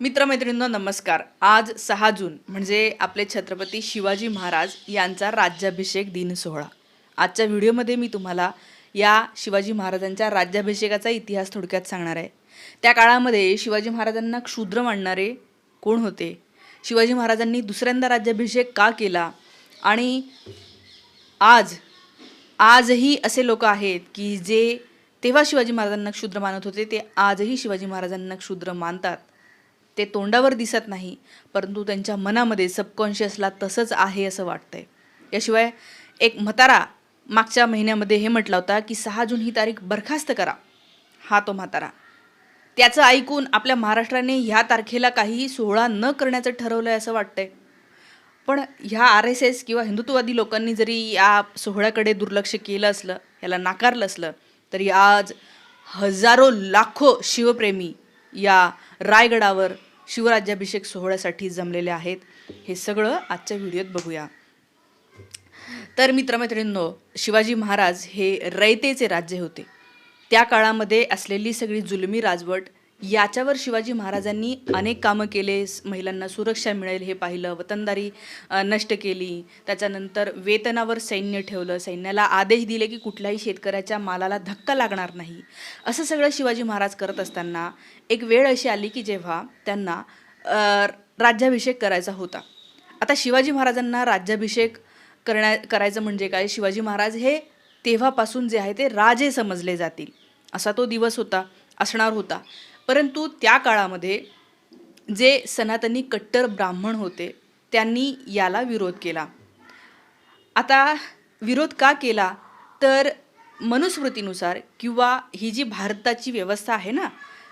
मित्रमैत्रिणींनो नमस्कार. आज सहा जून म्हणजे आपले छत्रपती शिवाजी महाराज यांचा राज्याभिषेक दिन सोहळा. आजच्या व्हिडिओमध्ये मी तुम्हाला या शिवाजी महाराजांच्या राज्याभिषेकाचा इतिहास थोडक्यात सांगणार आहे. त्या काळामध्ये शिवाजी महाराजांना क्षुद्र मानणारे कोण होते? शिवाजी महाराजांनी दुसऱ्यांदा राज्याभिषेक का केला? आणि आज आजही असे लोक आहेत की जे तेव्हा शिवाजी महाराजांना क्षुद्र मानत होते ते आजही शिवाजी महाराजांना क्षुद्र मानतात. ते तोंडावर दिसत नाही परंतु त्यांच्या मनामध्ये सबकॉन्शियसला तसंच आहे असं वाटतंय. याशिवाय एक म्हातारा मागच्या महिन्यामध्ये हे म्हटलं होता की सहा जून ही तारीख बरखास्त करा. हा तो म्हातारा. त्याचं ऐकून आपल्या महाराष्ट्राने ह्या तारखेला काहीही सोहळा न करण्याचं ठरवलं आहे असं वाटतंय. पण ह्या आर एस एस किंवा हिंदुत्ववादी लोकांनी जरी या सोहळ्याकडे दुर्लक्ष केलं असलं याला नाकारलं असलं तरी आज हजारो लाखो शिवप्रेमी या रायगडावर शिवराज्याभिषेक सोहळ्यासाठी जमलेले आहेत. हे सगळं आजच्या व्हिडिओत बघूया. तर मित्रमैत्रिणींनो शिवाजी महाराज हे रयतेचे राज्य होते. त्या काळामध्ये असलेली सगळी जुलमी राजवट याच्यावर शिवाजी महाराजांनी अनेक कामं केले महिलांना सुरक्षा मिळेल हे पाहिलं वतनदारी नष्ट केली. त्याच्यानंतर वेतनावर सैन्य ठेवलं. सैन्याला आदेश दिले की कुठल्याही शेतकऱ्याच्या मालाला धक्का लागणार नाही. असं सगळं शिवाजी महाराज करत असताना एक वेळ अशी आली की जेव्हा त्यांना राज्याभिषेक करायचा होता. आता शिवाजी महाराजांना राज्याभिषेक करण्या करायचं म्हणजे काय? शिवाजी महाराज हे तेव्हापासून जे आहे ते राजे समजले जातील. असा तो दिवस होता असणार होता. परंतु त्या काळामध्ये जे सनातनी कट्टर ब्राह्मण होते त्यांनी याला विरोध केला. आता विरोध का केला? तर मनुस्मृतीनुसार किंवा ही जी भारताची व्यवस्था आहे ना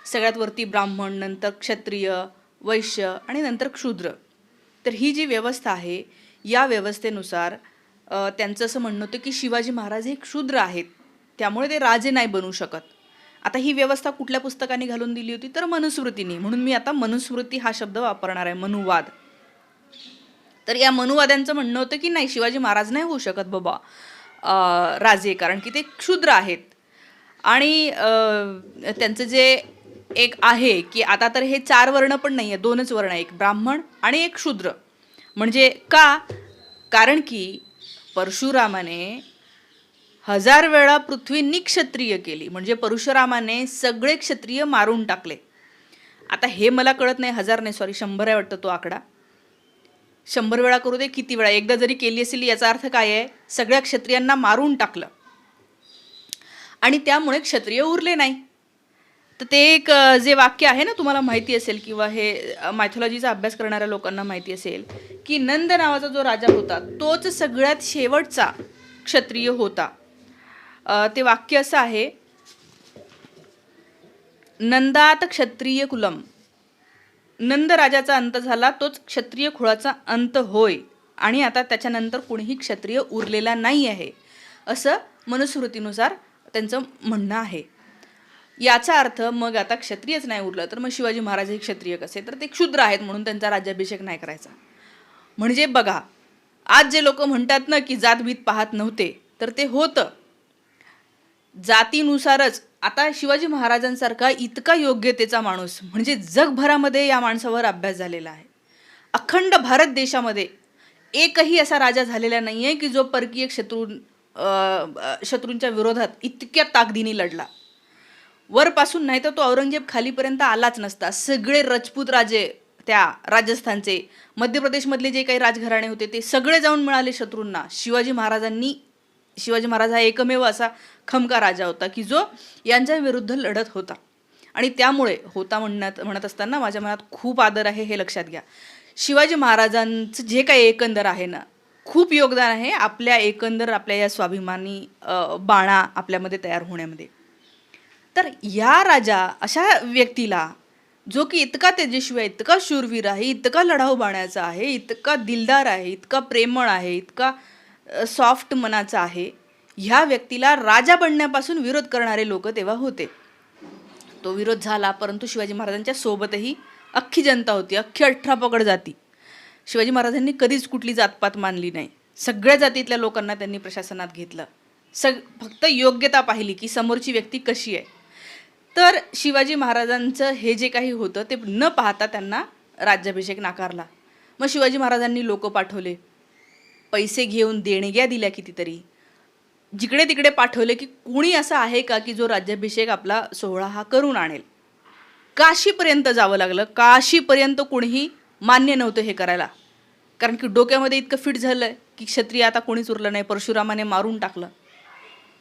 सगळ्यात वरती ब्राह्मण नंतर क्षत्रिय वैश्य आणि नंतर क्षुद्र तर ही जी व्यवस्था आहे या व्यवस्थेनुसार त्यांचं असं म्हणणं होतं की शिवाजी महाराज हे क्षुद्र आहेत त्यामुळे ते राजे नाही बनू शकत. आता ही व्यवस्था कुठल्या पुस्तकाने घालून दिली होती? तर मनुस्मृतीने. म्हणून मी आता मनुस्मृती हा शब्द वापरणार आहे मनुवाद. तर या मनुवाद्यांचं म्हणणं होतं की नाही शिवाजी महाराज नाही होऊ शकत बाबा राजे. कारण की ते क्षुद्र आहेत. आणि त्यांचं जे एक आहे की आता तर हे चार वर्ण पण नाही आहे दोनच वर्ण आहे. एक ब्राह्मण आणि एक शूद्र म्हणजे का? कारण की परशुरामाने हजार वेळा पृथ्वी निक्षत्रिय केली. म्हणजे परशुरामाने सगळे क्षत्रिय मारून टाकले. आता हे मला कळत नाही हजार नाही सॉरी शंभर आहे वाटतं तो आकडा. शंभर वेळा करू दे किती वेळा? एकदा जरी केली असेल याचा अर्थ काय आहे? सगळ्या क्षत्रियांना मारून टाकलं. आणि त्यामुळे क्षत्रिय उरले नाही. तर ते एक जे वाक्य आहे ना तुम्हाला माहिती असेल किंवा हे मायथॉलॉजीचा अभ्यास करणाऱ्या लोकांना माहिती असेल की नंद नावाचा जो राजा होता तोच सगळ्यात शेवटचा क्षत्रिय होता. ते वाक्य असं आहे नंदात क्षत्रिय कुलम. नंद राजाचा अंत झाला तोच क्षत्रिय कुळाचा अंत होय. आणि आता त्याच्यानंतर कोणीही क्षत्रिय उरलेला नाही आहे असं मनुस्मृतीनुसार त्यांचं म्हणणं आहे. याचा अर्थ मग आता क्षत्रियच नाही उरलं तर मग शिवाजी महाराज हे क्षत्रिय कसे? तर ते क्षुद्र आहेत म्हणून त्यांचा राज्याभिषेक नाही करायचा. म्हणजे बघा आज जे लोक म्हणतात ना की जातभीत पाहत नव्हते तर ते होतं. जातीनुसारच आता शिवाजी महाराजांसारखा इतका योग्यतेचा माणूस म्हणजे जगभरामध्ये या माणसावर अभ्यास झालेला आहे. अखंड भारत देशामध्ये एकही असा राजा झालेला नाही आहे की जो परकीय शत्रू शत्रूंच्या विरोधात इतक्या ताकदीने लढला. वरपासून नाही तर तो औरंगजेब खालीपर्यंत आलाच नसता. सगळे रजपूत राजे त्या राजस्थानचे मध्य प्रदेशमधले जे काही राजघराणे होते ते सगळे जाऊन मिळाले शत्रूंना. शिवाजी महाराजांनी शिवाजी महाराज हा एकमेव असा खमका राजा होता की जो यांच्या विरुद्ध लढत होता. आणि त्यामुळे होता म्हणण्यात म्हणत असताना माझ्या मनात खूप आदर आहे हे लक्षात घ्या. शिवाजी महाराजांचं जे काही एकंदर आहे ना खूप योगदान आहे आपल्या एकंदर आपल्या या स्वाभिमानी बाणा आपल्यामध्ये तयार होण्यामध्ये. तर या राजा अशा व्यक्तीला जो की इतका तेजस्वी आहे इतका शूरवीर आहे इतका लढाऊ बाण्याचा आहे इतका दिलदार आहे इतका प्रेमळ आहे इतका सॉफ्ट मनाचा आहे. ह्या व्यक्तीला राजा बनण्यापासून विरोध करणारे लोक तेव्हा होते. तो विरोध झाला परंतु शिवाजी महाराजांच्या सोबतही अख्खी जनता होती अख्खी अठरा पकड जाती. शिवाजी महाराजांनी कधीच कुठली जातपात मानली नाही. सगळ्या जातीतल्या लोकांना त्यांनी प्रशासनात घेतलं. सग फक्त योग्यता पाहिली की समोरची व्यक्ती कशी आहे. तर शिवाजी महाराजांचं हे जे काही होतं ते न पाहता त्यांना राज्याभिषेक नाकारला. मग शिवाजी महाराजांनी लोक पाठवले. पैसे घेऊन देणग्या दिल्या कितीतरी. जिकडे तिकडे पाठवले की कुणी असं आहे का की जो राज्याभिषेक आपला सोहळा हा करून आणेल? काशीपर्यंत जावं लागलं. काशीपर्यंत कुणीही मान्य नव्हतं हे करायला. कारण की डोक्यामध्ये इतकं फिट झालं की क्षत्रिय आता कोणीच उरलं नाही. परशुरामाने मारून टाकलं.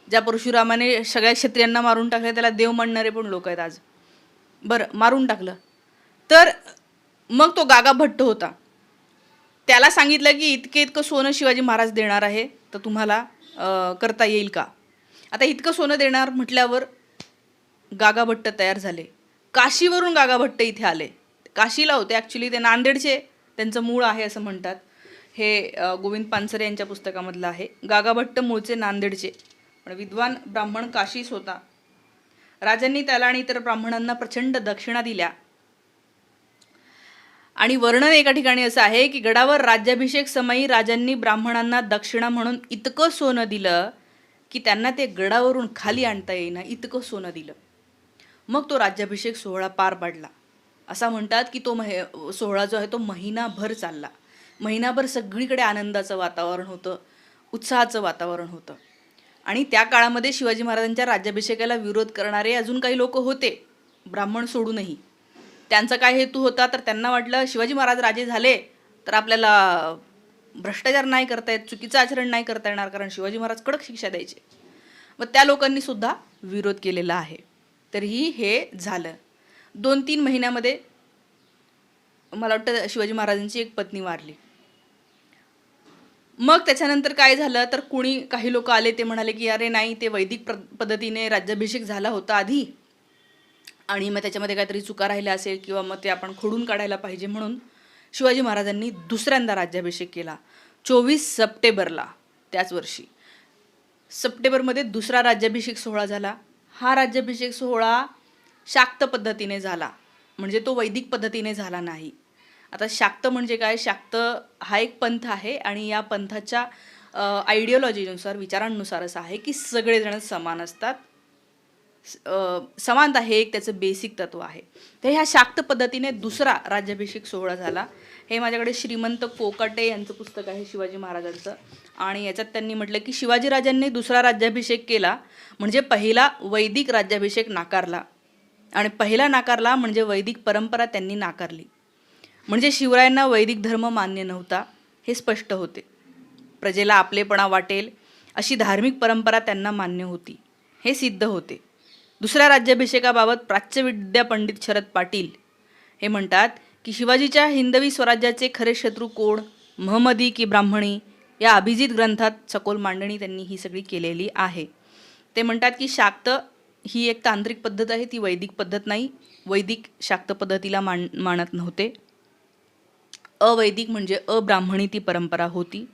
ज्या परशुरामाने सगळ्या क्षत्रियांना मारून टाकलं त्याला देव म्हणणारे पण लोक आहेत आज. बरं मारून टाकलं. तर मग तो गागा भट्ट होता. त्याला सांगितलं की इतके इतकं सोनं शिवाजी महाराज देणार आहे तर तुम्हाला करता येईल का? आता इतकं सोनं देणार म्हटल्यावर गागाभट्ट तयार झाले. काशीवरून गागाभट्ट इथे आले. काशीला होते ॲक्च्युली ते नांदेडचे त्यांचं मूळ आहे असं म्हणतात. हे गोविंद पानसरे यांच्या पुस्तकामधलं आहे. गागाभट्ट मूळचे नांदेडचे. पण विद्वान ब्राह्मण काशीस होता. राजांनी त्याला आणि इतर ब्राह्मणांना प्रचंड दक्षिणा दिल्या. आणि वर्णन एका ठिकाणी असं आहे की गडावर राज्याभिषेक समयी राजांनी ब्राह्मणांना दक्षिणा म्हणून इतकं सोनं दिलं की त्यांना ते गडावरून खाली आणता येईना इतकं सोनं दिलं. मग तो राज्याभिषेक सोहळा पार पडला. असा म्हणतात की तो मह सोहळा जो आहे तो महिनाभर चालला. महिनाभर सगळीकडे आनंदाचं वातावरण होतं उत्साहाचं वातावरण होतं. आणि त्या काळामध्ये शिवाजी महाराजांच्या राज्याभिषेकाला विरोध करणारे अजून काही लोक होते. ब्राह्मण सोडूनही. त्यांचा काय हेतू होता तर त्यांना वाटलं शिवाजी महाराज राजे झाले तर आपल्याला भ्रष्टाचार नाही करता येत चुकीचं आचरण नाही करता येणार कारण शिवाजी महाराज कडक शिक्षा द्यायचे. मग त्या लोकांनी सुद्धा विरोध केलेला आहे. तरीही हे झालं. दोन तीन महिन्यामध्ये मला वाटतं शिवाजी महाराजांची एक पत्नी वारली. मग त्याच्यानंतर काय झालं तर कुणी काही लोक आले ते म्हणाले की अरे नाही ते वैदिक प्र पद्धतीने राज्याभिषेक झाला होता आधी. आणि मग त्याच्यामध्ये काहीतरी चुका राहिल्या असेल किंवा मग ते आपण खोडून काढायला पाहिजे म्हणून शिवाजी महाराजांनी दुसऱ्यांदा राज्याभिषेक केला. चोवीस सप्टेंबरला त्याच वर्षी. सप्टेंबरमध्ये दुसरा राज्याभिषेक सोहळा झाला. हा राज्याभिषेक सोहळा शाक्त पद्धतीने झाला. म्हणजे तो वैदिक पद्धतीने झाला नाही. आता शाक्त म्हणजे काय? शाक्त हा एक पंथ आहे आणि या पंथाच्या आयडिओलॉजीनुसार विचारांनुसार असं आहे की सगळेजण समान असतात. समानता हे एक त्याचं बेसिक तत्व आहे. तर ह्या शाक्त पद्धतीने दुसरा राज्याभिषेक सोहळा झाला. हे माझ्याकडे श्रीमंत कोकटे यांचं पुस्तक आहे शिवाजी महाराजांचं. आणि याच्यात त्यांनी म्हटलं की शिवाजीराजांनी दुसरा राज्याभिषेक केला म्हणजे पहिला वैदिक राज्याभिषेक नाकारला. आणि पहिला नाकारला म्हणजे वैदिक परंपरा त्यांनी नाकारली. म्हणजे शिवरायांना वैदिक धर्म मान्य नव्हता हे स्पष्ट होते. प्रजेला आपलेपणा वाटेल अशी धार्मिक परंपरा त्यांना मान्य होती. हे सिद्ध होते. दुसऱ्या राज्याभिषेकाबाबत प्राच्यविद्या पंडित शरद पाटील हे म्हणतात की शिवाजीच्या हिंदवी स्वराज्याचे खरे शत्रू कोण? महमदी की ब्राह्मणी? या अभिजित ग्रंथात सखोल मांडणी त्यांनी ही सगळी केलेली आहे. ते म्हणतात की शाक्त ही एक तांत्रिक पद्धत आहे ती वैदिक पद्धत नाही. वैदिक शाक्त पद्धतीला मान मानत नव्हते. अवैदिक म्हणजे अब्राह्मणी ती परंपरा होती.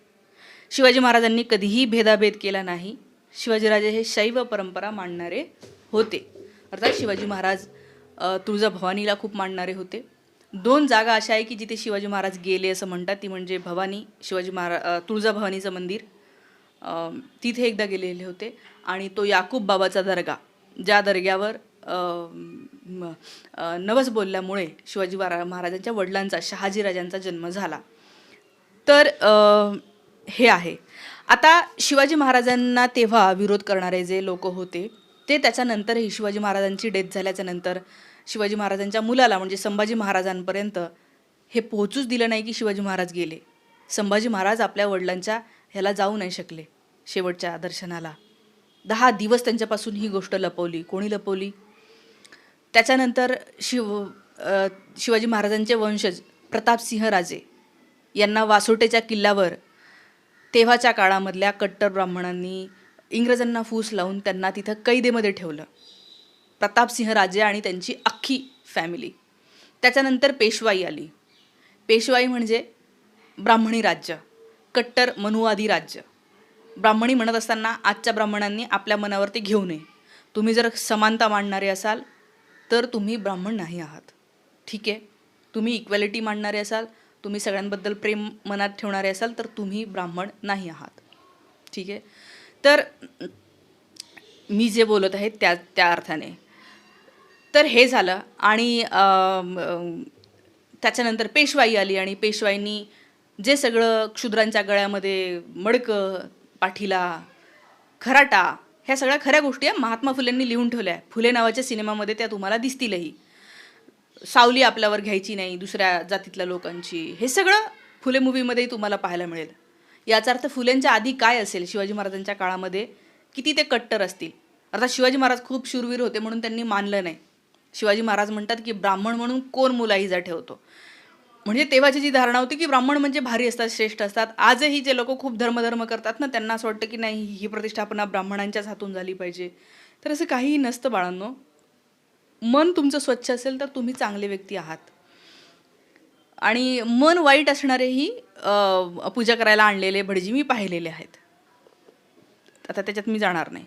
शिवाजी महाराजांनी कधीही भेदाभेद केला नाही. शिवाजीराजे हे शैव परंपरा मांडणारे होते. अर्थात शिवाजी महाराज तुळजा तुळजाभवानीला खूप मांडणारे होते. दोन जागा अशा आहे की जिथे शिवाजी महाराज गेले असं म्हणतात ती म्हणजे भवानी शिवाजी महाराज तुळजाभवानीचं मंदिर तिथे एकदा गेलेले होते. आणि तो याकूब बाबाचा दर्गा ज्या दर्ग्यावर नवस बोलल्यामुळे शिवाजी महारा- महाराजांच्या वडिलांचा शहाजीराजांचा जन्म झाला. तर हे आहे. आता शिवाजी महाराजांना तेव्हा विरोध करणारे जे लोक होते ते त्याच्यानंतरही शिवाजी महाराजांची डेथ झाल्याच्यानंतर शिवाजी महाराजांच्या मुलाला म्हणजे संभाजी महाराजांपर्यंत हे पोहोचूच दिलं नाही की शिवाजी महाराज गेले. संभाजी महाराज आपल्या वडिलांच्या ह्याला जाऊ नाही शकले शेवटच्या दर्शनाला. दहा दिवस त्यांच्यापासून ही गोष्ट लपवली. कोणी लपवली? त्याच्यानंतर शिव शिवाजी महाराजांचे वंशज प्रतापसिंह राजे यांना वासोटेच्या किल्ल्यावर तेव्हाच्या काळामधल्या कट्टर ब्राह्मणांनी इंग्रजांना फूस लावून त्यांना तिथं कैदेमध्ये ठेवलं. प्रतापसिंह राजे आणि त्यांची अख्खी फॅमिली त्याच्यानंतर पेशवाई आली. पेशवाई म्हणजे ब्राह्मणी राज्य कट्टर मनुवादी राज्य. ब्राह्मणी म्हणत असताना आजच्या ब्राह्मणांनी आपल्या मनावरती घेऊ नये. तुम्ही जर समानता मांडणारे असाल तर तुम्ही ब्राह्मण नाही आहात. ठीक आहे? तुम्ही इक्वॅलिटी मांडणारे असाल तुम्ही सगळ्यांबद्दल प्रेम मनात ठेवणारे असाल तर तुम्ही ब्राह्मण नाही आहात. ठीक आहे? तर मी जे बोलत आहे त्या त्या अर्थाने. तर हे झालं आणि त्याच्यानंतर पेशवाई आली आणि पेशवाईंनी जे सगळं क्षुद्रांच्या गळ्यामध्ये मडकं पाठीला खराटा ह्या सगळ्या खऱ्या गोष्टी आहे महात्मा फुलेंनी लिहून ठेवल्या. आहे. फुले नावाच्या सिनेमामध्ये त्या तुम्हाला दिसतीलही. सावली आपल्यावर घ्यायची नाही दुसऱ्या जातीतल्या लोकांची. हे सगळं फुले मूवीमध्येही तुम्हाला पाहायला मिळेल. याचा अर्थ फुलेंच्या आधी काय असेल शिवाजी महाराजांच्या काळामध्ये? किती ते कट्टर असतील? अर्थात शिवाजी महाराज खूप शूरवीर होते म्हणून त्यांनी मानलं नाही. शिवाजी महाराज म्हणतात की ब्राह्मण म्हणून कोण मुलाहिजा ठेवतो? म्हणजे तेव्हाची जी धारणा होती की ब्राह्मण म्हणजे भारी असतात श्रेष्ठ असतात. आजही जे लोक खूप धर्मधर्म करतात ना त्यांना असं वाटतं की नाही ही प्रतिष्ठापना ब्राह्मणांच्याच हातून झाली पाहिजे. तर असं काहीही नसतं बाळांनो. मन तुमचं स्वच्छ असेल तर तुम्ही चांगले व्यक्ती आहात. आणि मन वाईट असणारेही पूजा करायला आणलेले भटजी मी पाहिलेले आहेत. आता त्याच्यात मी जाणार नाही.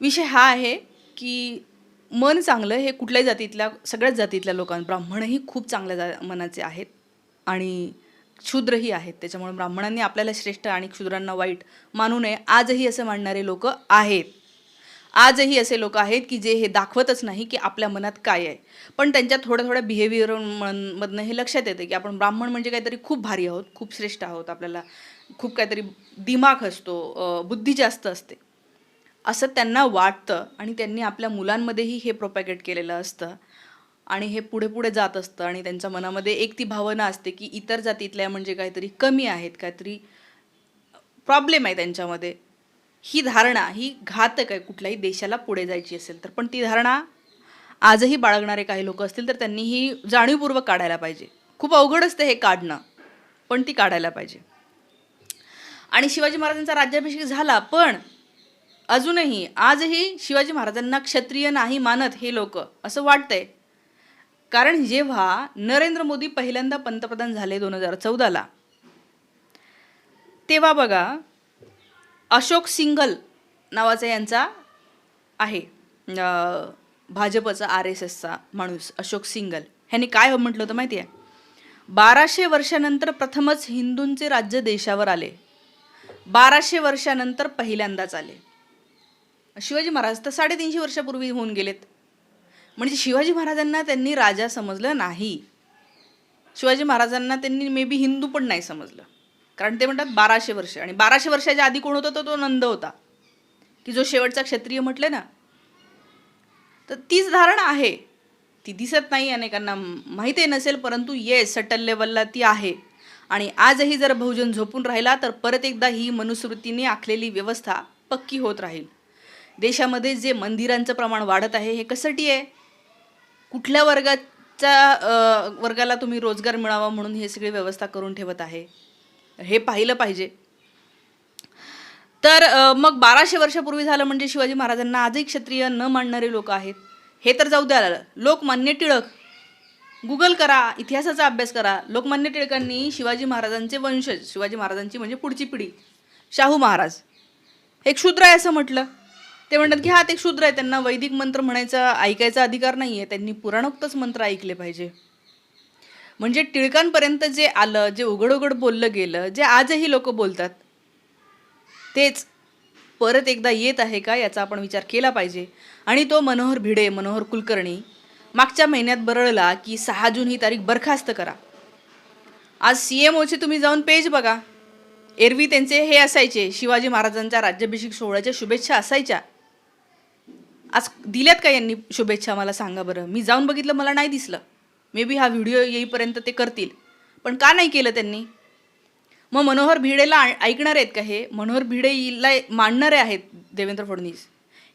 विषय हा आहे की मन चांगलं हे कुठल्याही जातीतल्या सगळ्याच जातीतल्या लोकां ब्राह्मणही खूप चांगल्या जा मनाचे आहेत आणि क्षुद्रही आहेत. त्याच्यामुळे ब्राह्मणांनी आपल्याला श्रेष्ठ आणि क्षुद्रांना वाईट मानू नये. आजही असं मानणारे लोक आहेत. आजही असे लोक आहेत की जे हे दाखवतच नाही की आपल्या मनात काय आहे. पण त्यांच्या थोड्या थोड्या बिहेवियर मधनं हे लक्षात येतं की आपण ब्राह्मण म्हणजे काहीतरी खूप भारी आहोत खूप श्रेष्ठ आहोत आपल्याला खूप काहीतरी दिमाग असतो बुद्धी जास्त असते. असं त्यांना वाटतं आणि त्यांनी आपल्या मुलांमध्येही हे प्रोपॅगेट केलेलं असतं आणि हे पुढे पुढे जात असतं आणि त्यांच्या मनामध्ये एक ती भावना असते की इतर जातीतल्या म्हणजे काहीतरी कमी आहेत काहीतरी प्रॉब्लेम आहे त्यांच्यामध्ये. ही धारणा ही घातक आहे कुठल्याही देशाला पुढे जायची असेल तर. पण ती धारणा आजही बाळगणारे काही लोक असतील तर त्यांनी ही जाणीवपूर्वक काढायला पाहिजे. खूप अवघड असतं हे काढणं पण ती काढायला पाहिजे. आणि शिवाजी महाराजांचा राज्याभिषेक झाला पण अजूनही आजही शिवाजी महाराजांना क्षत्रिय नाही मानत हे लोक असं वाटतंय. कारण जेव्हा नरेंद्र मोदी पहिल्यांदा पंतप्रधान झाले दोन हजार चौदाला तेव्हा बघा अशोक सिंघल नावाचा यांचा आहे. भाजपचा आर एस एसचा माणूस अशोक सिंघल ह्यांनी काय म्हटलं होतं माहिती आहे बाराशे वर्षानंतर प्रथमच हिंदूंचे राज्य देशावर आले. बाराशे वर्षानंतर पहिल्यांदाच आले. शिवाजी महाराज तर साडेतीनशे वर्षापूर्वी होऊन गेलेत. म्हणजे शिवाजी महाराजांना त्यांनी राजा समजलं नाही. शिवाजी महाराजांना त्यांनी मे बी हिंदू पण नाही समजलं. कारण ते म्हणतात बाराशे वर्ष. आणि बाराशे वर्षाच्या आधी कोण होता? तर तो नंद होता. की जो शेवटचा क्षत्रिय म्हटले ना? तर तीच धारणा आहे. ती दिसत नाही अनेकांना. माहिती नसेल परंतु येस सटल लेवलला ती आहे. आणि आजही जर बहुजन झोपून राहिला तर परत एकदा ही मनुस्मृतीने आखलेली व्यवस्था पक्की होत राहील. देशामध्ये जे मंदिरांचं प्रमाण वाढत आहे हे कशासाठी आहे? कुठल्या वर्गाच्या वर्गाला तुम्ही रोजगार मिळावा म्हणून हे सगळी व्यवस्था करून ठेवत आहे? हे पाहिलं पाहिजे. तर मग बाराशे वर्षापूर्वी झालं म्हणजे शिवाजी महाराजांना आजही क्षत्रिय न मानणारे लोक आहेत. हे तर जाऊ द्या लोकमान्य टिळक. गुगल करा इतिहासाचा अभ्यास करा. लोकमान्य टिळकांनी शिवाजी महाराजांचे वंशज शिवाजी महाराजांची म्हणजे पुढची पिढी शाहू महाराज. हे क्षुद्र आहे असं म्हटलं. ते म्हणतात की हा ते क्षुद्र आहे. त्यांना वैदिक मंत्र म्हणायचा ऐकायचा अधिकार नाही आहे त्यांनी पुराणोक्तच मंत्र ऐकले पाहिजे. म्हणजे टिळकांपर्यंत जे आलं जे उघड उघड बोललं गेलं जे आजही लोक बोलतात तेच परत एकदा येत आहे का याचा आपण विचार केला पाहिजे. आणि तो मनोहर भिडे मनोहर कुलकर्णी मागच्या महिन्यात बरळला की सहा जून ही तारीख बरखास्त करा. आज सी एम ओचे तुम्ही जाऊन पेज बघा. एरवी त्यांचे हे असायचे शिवाजी महाराजांच्या राज्याभिषेक सोहळ्याच्या शुभेच्छा असायच्या. आज दिल्यात का यांनी शुभेच्छा मला सांगा बरं. मी जाऊन बघितलं मला नाही दिसलं. मे बी हा व्हिडिओ येईपर्यंत ते करतील. पण का नाही केलं त्यांनी? मग मनोहर भिडेला ऐकणारे ऐकणार आहेत का हे? मनोहर भिडेला मानणारे आहेत देवेंद्र फडणवीस.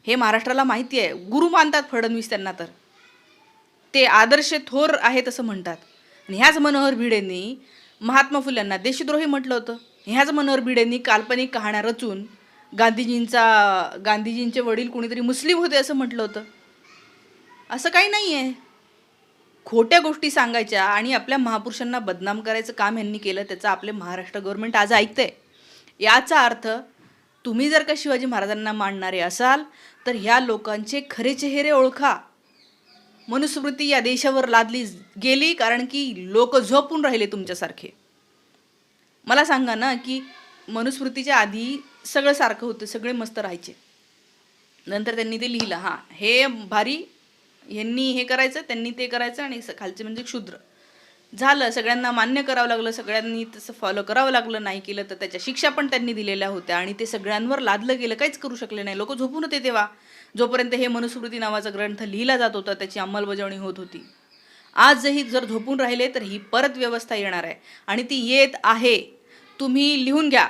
हे महाराष्ट्राला माहिती आहे. गुरु मानतात फडणवीस त्यांना तर. ते आदर्श थोर आहेत असं म्हणतात. आणि ह्याच मनोहर भिडेंनी महात्मा फुल्यांना देशद्रोही म्हटलं होतं. ह्याच मनोहर भिडेंनी काल्पनिक कहाण्या रचून गांधीजींचा गांधीजींचे वडील कोणीतरी मुस्लिम होते असं म्हटलं होतं. असं काही नाही आहे खोट्या गोष्टी सांगायच्या आणि आपल्या महापुरुषांना बदनाम करायचं काम यांनी केलं त्याचा आपले महाराष्ट्र गव्हर्नमेंट आज ऐकतंय. याचा अर्थ तुम्ही जर का शिवाजी महाराजांना मानणारे असाल तर ह्या लोकांचे खरे चेहरे ओळखा. मनुस्मृती या देशावर लादली गेली कारण की लोक झोपून राहिले तुमच्यासारखे. मला सांगा ना की मनुस्मृतीच्या आधी सगळं सारखं होतं सगळे मस्त राहायचे. नंतर त्यांनी ते लिहिलं हां हे भारी यांनी हे करायचं त्यांनी ते करायचं आणि स- खालचे म्हणजे क्षुद्र. झालं सगळ्यांना मान्य करावं लागलं सगळ्यांनी तसं फॉलो करावं लागलं नाही केलं तर त्याच्या शिक्षा पण त्यांनी दिलेल्या होत्या आणि ते सगळ्यांवर लादलं गेलं काहीच करू शकले नाही. लोक झोपून होते तेव्हा. जोपर्यंत हे मनुस्मृती नावाचा ग्रंथ लिहिला जात होता त्याची अंमलबजावणी होत होती. आजही जर झोपून राहिले तर ही परत व्यवस्था येणार आहे. आणि ती येत आहे. तुम्ही लिहून घ्या.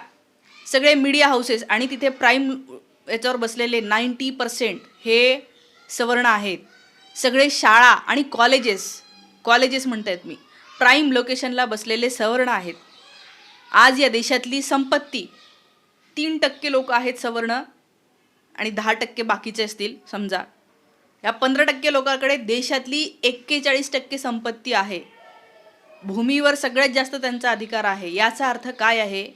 सगळे मीडिया हाऊसेस आणि तिथे प्राईम याच्यावर बसलेले नाईंटी पर्सेंट हे सवर्ण आहेत. सगळे शाळा आणि कॉलेजेस कॉलेजेस म्हणत आहेत मी प्राईम लोकेशनला बसलेले सवर्ण आहेत. आज या देशातली संपत्ती तीन टक्के लोक आहेत सवर्ण आणि दहा टक्के बाकीचे असतील समजा. या पंधरा टक्के लोकांकडे देशातली एक्केचाळीस टक्के संपत्ती आहे. भूमीवर सगळ्यात जास्त त्यांचा अधिकार आहे. याचा अर्थ काय आहे?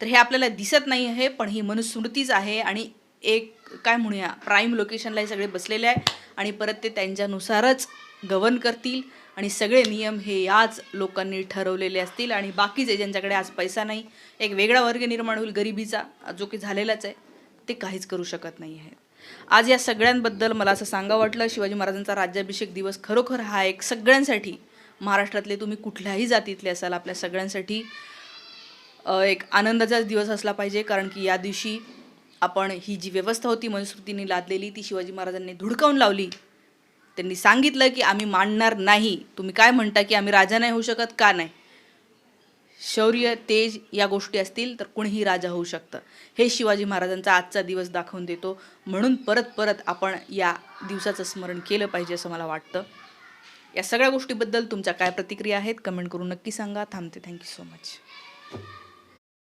तर हे आपल्याला दिसत नाही आहे पण ही मनुस्मृतीच आहे आणि एक काय म्हणूया प्राईम लोकेशनला हे सगळे बसलेले आहे. आणि परत ते त्यांच्यानुसारच गवन करतील. आणि सगळे नियम हे याच लोकांनी ठरवलेले असतील. आणि बाकीचे ज्यांच्याकडे आज पैसा नाही एक वेगळा वर्ग निर्माण होईल गरिबीचा जो की झालेलाच आहे ते काहीच करू शकत नाही आहेत. आज या सगळ्यांबद्दल मला असं सांगा वाटलं. शिवाजी महाराजांचा राज्याभिषेक दिवस खरोखर हा एक सगळ्यांसाठी महाराष्ट्रातले तुम्ही कुठल्याही जातीतले असाल आपल्या सगळ्यांसाठी एक आनंदाचाच दिवस असला पाहिजे. कारण की या दिवशी आपण ही जी व्यवस्था होती मनुस्मृतीने लादलेली ती शिवाजी महाराजांनी धुडकावून लावली. त्यांनी सांगितलं की आम्ही मानणार नाही. तुम्ही काय म्हणता की आम्ही राजा नाही होऊ शकत? का नाही? शौर्य तेज या गोष्टी असतील तर कुणीही राजा होऊ शकतं. हे शिवाजी महाराजांचा आजचा दिवस दाखवून देतो. म्हणून परत परत आपण या दिवसाचं स्मरण केलं पाहिजे असं मला वाटतं. या सगळ्या गोष्टीबद्दल तुमच्या काय प्रतिक्रिया आहेत कमेंट करून नक्की सांगा. थांबते. Thank you so much